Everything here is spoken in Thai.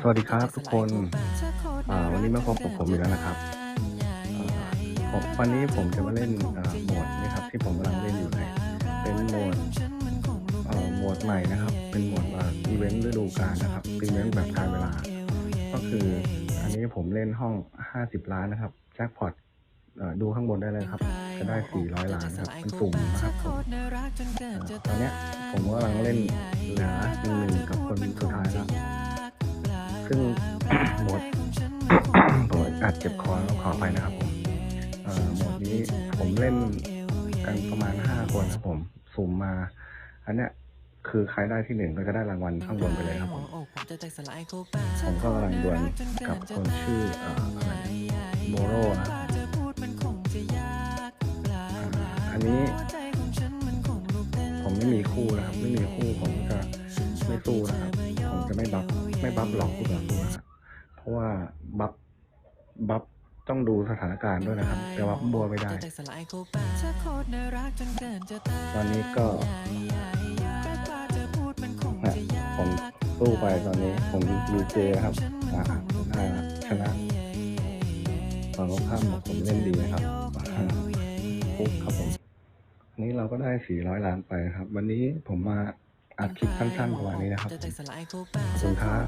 สวัสดีครับทุกคนอ่าวันนี้มาพบกับผมอีกแล้วนะครับอ่าผมวันนี้ผมจะมาเล่นอ่าโหมดนี้ครับ ที่ผมกำลังเล่นอยู่เลยเป็นโหมดเอ่อโหมดใหม่นะครับ เป็นโหมดว่าอีเวนต์ฤดูกาลนะครับอีเวนต์แบบการเวลา ก็คืออันนี้ผมเล่นห้อง 50 ล้านนะครับแจ็คพอตเอ่อดูข้างบนได้เลยครับ จะได้ 400 ล้านนะครับ เป็นสุ่มนะครับผมอ่าตอนเนี้ยผมกำลังเล่นเหลือหนึ่งหนึ่งกับคนสุดท้ายแล้ว ซึ่งโหมดผมอาจเจ็บคอแล้วขอไปนะครับผมโหมดนี้ผมเล่นกันประมาณ5คนครับผมสุ่มมา อันเนี้ยคือใครได้ที่หนึ่งก็จะได้รางวัลข้างบนไปเลยครับผมผมก็กำลังดวลกับคนชื่ออออะไรโมโรนะอันนี้ผมไม่มีคู่นะครับ ไม่มีคู่ผมจะไม่สู้นะครับ ผมจะไม่บัฟไม่บัฟหลอกคู่ต่อสู้นะครับเพราะว่าบัฟบัฟต้องดูสถานการณ์ด้วยนะครับจะบัฟบัวไม่ได้ ตอนนี้ก็นะผมสู้ไปตอนนี้ผมมีเจนะครับอ่าได้แล้วชนะฝั่งตรงข้ามบอกผมเล่นดีนะครับอ่าปุ๊บครับผมอันนี้เราก็ได้ 400 ล้านไปนะครับ วันนี้ผมมา อัดคลิปสั้นๆประมาณนี้นะครับผมขอบคุณครับ